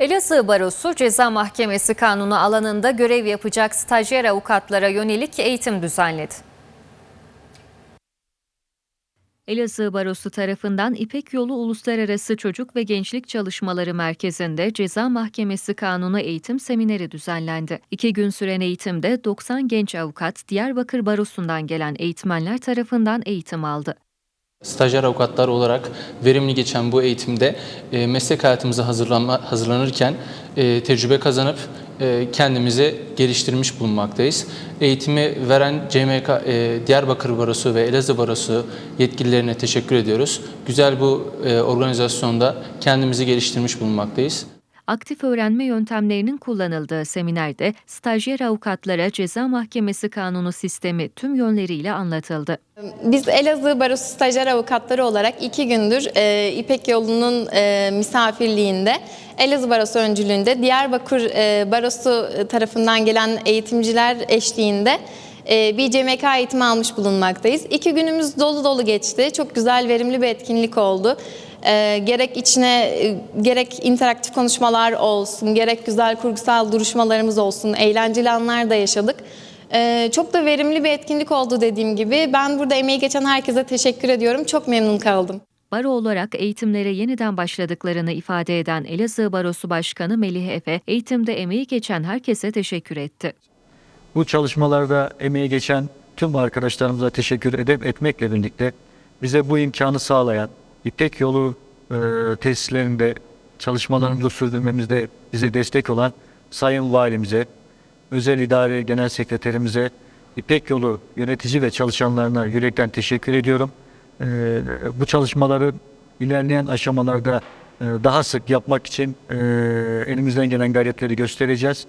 Elazığ Barosu Ceza Mahkemesi kanunu alanında görev yapacak stajyer avukatlara yönelik eğitim düzenledi. Elazığ Barosu tarafından İpek Yolu Uluslararası Çocuk ve Gençlik Çalışmaları Merkezi'nde Ceza Mahkemesi Kanunu eğitim semineri düzenlendi. İki gün süren eğitimde 90 genç avukat Diyarbakır Barosu'ndan gelen eğitmenler tarafından eğitim aldı. Stajyer avukatlar olarak verimli geçen bu eğitimde e, meslek hayatımıza hazırlanma, hazırlanırken e, tecrübe kazanıp e, kendimizi geliştirmiş bulunmaktayız. Eğitimi veren CMK, e, Diyarbakır Barosu ve Elazığ Barosu yetkililerine teşekkür ediyoruz. Güzel bu e, organizasyonda kendimizi geliştirmiş bulunmaktayız. Aktif öğrenme yöntemlerinin kullanıldığı seminerde stajyer avukatlara Ceza Mahkemesi Kanunu sistemi tüm yönleriyle anlatıldı. Biz Elazığ Barosu stajyer avukatları olarak iki gündür e, İpek Yolu'nun e, misafirliğinde Elazığ Barosu öncülüğünde Diyarbakır e, Barosu tarafından gelen eğitimciler eşliğinde e, bir CMK eğitimi almış bulunmaktayız. İki günümüz dolu dolu geçti. Çok güzel, verimli bir etkinlik oldu. E, gerek içine e, gerek interaktif konuşmalar olsun, gerek güzel kurgusal duruşmalarımız olsun, eğlenceli anlar da yaşadık. Ee, çok da verimli bir etkinlik oldu dediğim gibi. Ben burada emeği geçen herkese teşekkür ediyorum. Çok memnun kaldım. Baro olarak eğitimlere yeniden başladıklarını ifade eden Elazığ Barosu Başkanı Melih Efe, eğitimde emeği geçen herkese teşekkür etti. Bu çalışmalarda emeği geçen tüm arkadaşlarımıza teşekkür edip etmekle birlikte bize bu imkanı sağlayan İpek Yolu e, tesislerinde çalışmalarımızı sürdürmemizde bize destek olan Sayın Valimize, Özel İdare Genel Sekreterimize, İpek Yolu yönetici ve çalışanlarına yürekten teşekkür ediyorum. E, bu çalışmaları ilerleyen aşamalarda e, daha sık yapmak için e, elimizden gelen gayretleri göstereceğiz.